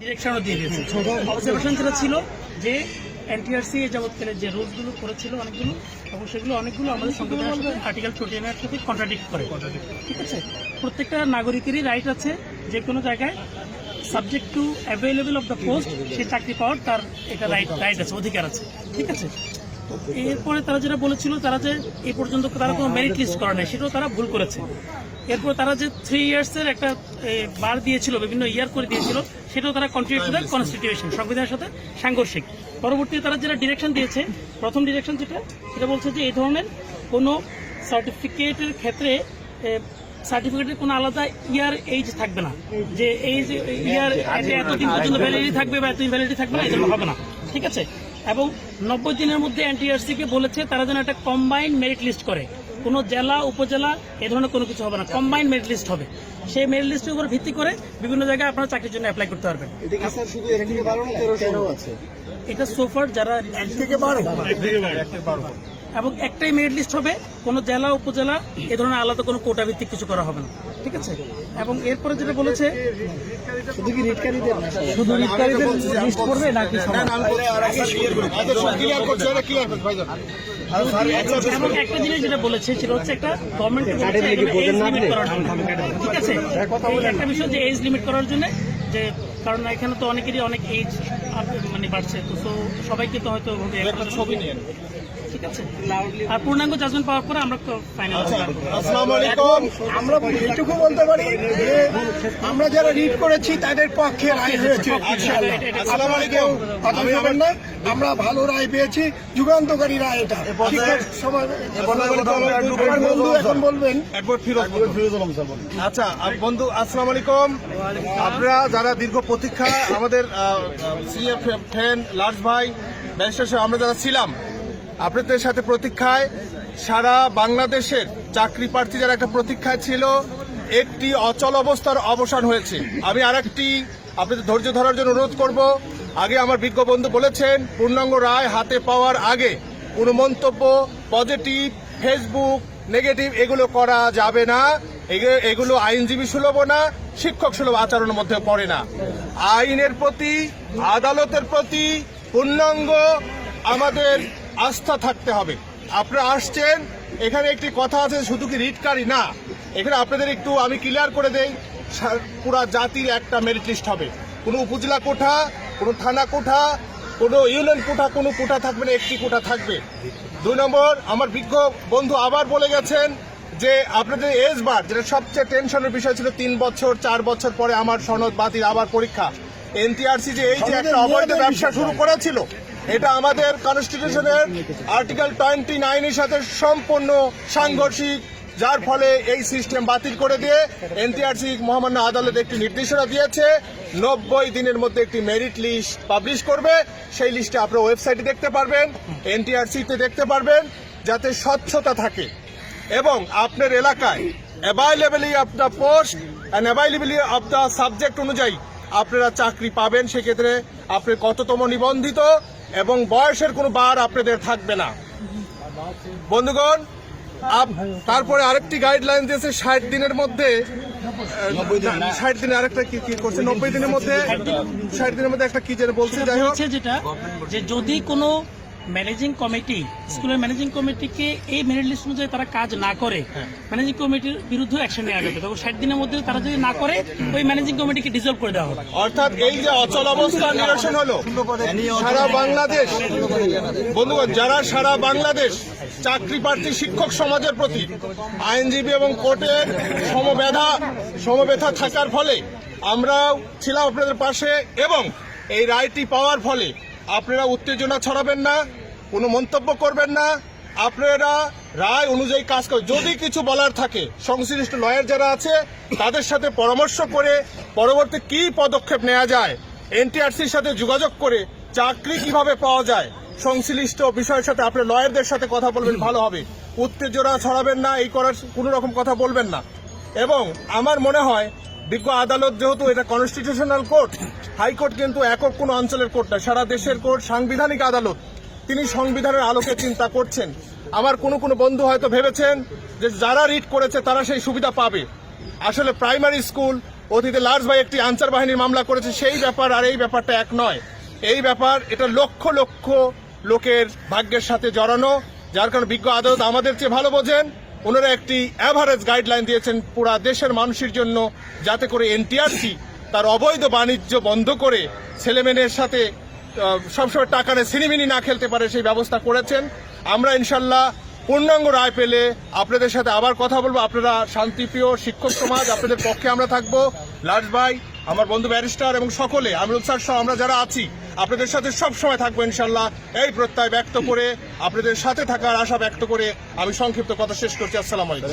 ডিরেকশনও দিয়ে দিয়েছে। অবজারভেশন যেটা ছিল যে এনটিআরসি যাবৎকালে যে রুলসগুলো করেছিল অনেকগুলো, এবং সেগুলো অনেকগুলো আমাদের সংবিধানের সাথে আর্টিকেল টোয়েন্টি নাইনের সাথে কন্ট্রাডিক্ট করে। ঠিক আছে? প্রত্যেকটা নাগরিকেরই রাইট আছে। যে কোনো জায়গায় subject to available of the post সে চাকরি পাওয়ার তার এটা রাইট রাইট আছে, অধিকার আছে। ঠিক আছে? এরপরে তারা যেটা বলেছিল, তারা যে এই পর্যন্ত তারা কোনো মেরিট লিস্ট করে নাই, সেটাও তারা ভুল করেছে। এরপর তারা যে থ্রি ইয়ার্সের একটা বার দিয়েছিল, বিভিন্ন ইয়ার করে দিয়েছিল, সেটাও তারা কন্ট্রিবিউট কনস্টিটিউশন সংবিধানের সাথে সাংঘর্ষিক। পরবর্তীতে তারা যেটা ডিরেকশন দিয়েছে, প্রথম ডিরেকশন যেটা, সেটা বলছে যে এই ধরনের কোনো সার্টিফিকেটের ক্ষেত্রে সার্টিফিকেটের কোনো আলাদা ইয়ার এইজ থাকবে না। যে এইজ ইয়ার এতদিন পর্যন্ত ভ্যালিডিটি থাকবে বা এতদিন ভ্যালিডিটি থাকবে না এটা হবে না। ঠিক আছে? এবং নব্বই দিনের মধ্যে এনটিআরসিকে বলেছে তারা যেন একটা কম্বাইন্ড মেরিট লিস্ট করে। কোনো জেলা উপজেলা এ ধরনের কোনো কিছু হবে না। কম্বাইন্ড মেরিট লিস্ট হবে। সেই মেরিট লিস্টের উপর ভিত্তি করে বিভিন্ন জায়গায় আপনারা চাকরির জন্য অ্যাপ্লাই করতে পারবেন। এটা সোফার যারা এক থেকে বারো। এবং একটাই মেরিট লিস্ট হবে কোনো জেলা উপজেলা এ ধরনের আলাদা কোনো কোটা ভিত্তিক কিছু করা হবে না। ঠিক আছে? এবং এরপরে যেটা বলেছে শুধু কি রিটকারীদের শুধু রিটকারীদের লিস্ট করবে নাকি এবং একটা জিনিস যেটা বলেছে সেটা হচ্ছে একটা গভর্নমেন্ট ঠিক আছে? একটা বিষয় যে এজ লিমিট করার জন্য যে কারণ এখানে তো অনেকেরই অনেক এজ মানে বাড়ছে তো সবাইকে তো হয়তো ছবি নিয়ে ঠিক আছে? আর পূর্ণাঙ্গ জাজমেন্ট পাওয়ার পরে আমরা ফাইনাল আসসালামু আলাইকুম। আমরা এইটুকু বলতে পারি যে আমরা যারা রিড করেছি তাদের পক্ষে রায় হয়েছে ইনশাআল্লাহ। আসসালামু আলাইকুম। কথা বলবেন না আমরা ভালো রায় পেয়েছি যুগান্তকারী রায় এটা। বন্ধু এখন বলবেন। আচ্ছা বন্ধু আসসালামু আলাইকুম। আপনারা যারা দীর্ঘ প্রতীক্ষা আমাদের সিএফ ফ্যান লার্জ ভাই ব্যারিস্টার সাহেব আমরা যারা ছিলাম আপনাদের সাথে প্রতীক্ষায় সারা বাংলাদেশের চাকরি প্রার্থী যারা একটা প্রতীক্ষায় ছিল। একটি অচল অবস্থার অবসান হয়েছে। আমি আরেকটি আপনাদের ধৈর্য ধরার জন্য অনুরোধ করব। আগে আমার বিজ্ঞ বন্ধু বলেছেন, পূর্ণাঙ্গ রায় হাতে পাওয়ার আগে কোনো মন্তব্য পজিটিভ, ফেসবুক, নেগেটিভ, এগুলো করা যাবে না। এগে- এগুলো আইনজীবী সুলভ না, শিক্ষক সুলভ আচরণের মধ্যে পড়ে না। আইনের প্রতি, আদালতের প্রতি পূর্ণাঙ্গ আমাদের আস্থা থাকতে হবে। আপনারা আসছেন এখানে একটি কথা আছে শুধু কি রিটকারি? না। এখানে আপনাদের একটু আমি ক্লিয়ার করে দেই পুরা জাতির একটা মেরিট লিস্ট হবে। কোনো উপজেলা কোঠা কোনো থানা কোঠা কোনো ইউনিয়ন কোঠা কোনো কোঠা থাকবে না একটি কোঠা থাকবে। দুই নম্বর আমার বিজ্ঞ বন্ধু আবার বলে গেছেন যে আপনাদের এজ বার যেটা সবচেয়ে টেনশনের বিষয় ছিল তিন বছর চার বছর পরে আমার সনদ বাতিল আবার পরীক্ষা। এনটিআরসি যে এই যে একটা অবৈধ ব্যবসা শুরু করেছিল এটা আমাদের কনস্টিটিউশনের আর্টিকেল টোয়েন্টি নাইনের সাথে সম্পূর্ণ সাংঘর্ষিক, যার ফলে এই সিস্টেম বাতিল করে দিয়ে এনটিআরসি মহামান্য আদালত একটি নির্দেশনা দিয়েছে, নব্বই দিনের মধ্যে একটি মেরিট লিস্ট পাবলিশ করবে। সেই লিস্টে আপনার ওয়েবসাইটে দেখতে পারবেন এনটিআরসিতে দেখতে পারবেন, যাতে স্বচ্ছতা থাকে। এবং আপনার এলাকায় availability of the post and availability of the subject অনুযায়ী আপনারা চাকরি পাবেন সেক্ষেত্রে আপনি কততম নিবন্ধিত এবং বয়সের কোনো বার আপনাদের থাকবে না। বন্ধুগণ আপ- তারপরে আরেকটি গাইডলাইন দিয়েছে ষাট দিনের মধ্যে ষাট দিনে আরেকটা কি কি করছে? নব্বই দিনের মধ্যে ষাট দিনের মধ্যে একটা কি যেন বলছে যাই হোক। যেটা যে যদি কোনো ম্যানেজিং কমিটি স্কুলের ম্যানেজিং কমিটিকে এই মেরিট লিস্ট অনুযায়ী তারা কাজ না করে ম্যানেজিং কমিটির বিরুদ্ধে অ্যাকশন নেওয়া যাবে। তখন ষাট দিনের মধ্যে তারা যদি না করে ওই ম্যানেজিং কমিটিকে ডিজলভ করে দেওয়া হবে। অর্থাৎ এই যে অচল অবস্থা নিরসন হলো সারা বাংলাদেশ বন্ধুগণ যারা সারা বাংলাদেশ চাকরি প্রার্থী শিক্ষক সমাজের প্রতি আইনজীবী এবং কোর্টের সমবেধা সমবেথা থাকার ফলে আমরাও ছিলাম আপনাদের পাশে এবং এই রায়টি পাওয়ার ফলে আপনারা উত্তেজনা ছড়াবেন না, কোনো মন্তব্য করবেন না। আপনারা রায় অনুযায়ী কাজ করেন যদি কিছু বলার থাকে, সংশ্লিষ্ট লয়ার যারা আছে, তাদের সাথে পরামর্শ করে পরবর্তী কি পদক্ষেপ নেওয়া যায়, এনটিআরসির সাথে যোগাযোগ করে চাকরি কীভাবে পাওয়া যায়, সংশ্লিষ্ট বিষয়ের সাথে আপনার লয়ারদের সাথে কথা বলবেন, ভালো হবে। উত্তেজনা ছড়াবেন না, এই করার কোনো রকম কথা বলবেন না। এবং আমার মনে হয় বিজ্ঞ আদালত যেহেতু এটা কনস্টিটিউশনাল কোর্ট হাইকোর্ট কিন্তু একক কোনো অঞ্চলের কোর্ট না, সারা দেশের কোর্ট সাংবিধানিক আদালত। তিনি সংবিধানের আলোকে চিন্তা করছেন। আমার কোনো কোনো বন্ধু হয়তো ভেবেছেন যে যারা রিট করেছে তারা সেই সুবিধা পাবে। আসলে প্রাইমারি স্কুল অতীতে লার্জ ভাই একটি আনসার বাহিনীর মামলা করেছে, সেই ব্যাপার আর এই ব্যাপারটা এক নয়। এই ব্যাপার, এটা লক্ষ লক্ষ লোকের ভাগ্যের সাথে জড়ানো, যার কারণে বিজ্ঞ আদালত আমাদের চেয়ে ভালো বোঝেন। ওনারা একটি অ্যাভারেজ গাইডলাইন দিয়েছেন পুরা দেশের মানুষের জন্য যাতে করে এনটিআরসি তার অবৈধ বাণিজ্য বন্ধ করে ছেলেমেয়ের সাথে সবসময় টাকা নিয়ে সিনেমিনি না খেলতে পারে সেই ব্যবস্থা করেছেন। আমরা ইনশাল্লাহ পূর্ণাঙ্গ রায় পেলে আপনাদের সাথে আবার কথা বলব। আপনারা শান্তিপ্রিয় শিক্ষক সমাজ, আপনাদের পক্ষে আমরা থাকব। লার্জ ভাই আমার বন্ধু ব্যারিস্টার এবং সকলে, আমিরুল স্যার সহ আমরা যারা আছি আপনাদের সাথে সব সময় থাকব ইনশাল্লাহ এই প্রত্যয় ব্যক্ত করে আপনাদের সাথে থাকার আশা ব্যক্ত করে আমি সংক্ষিপ্ত কথা শেষ করছি আসসালাম আলাইকুম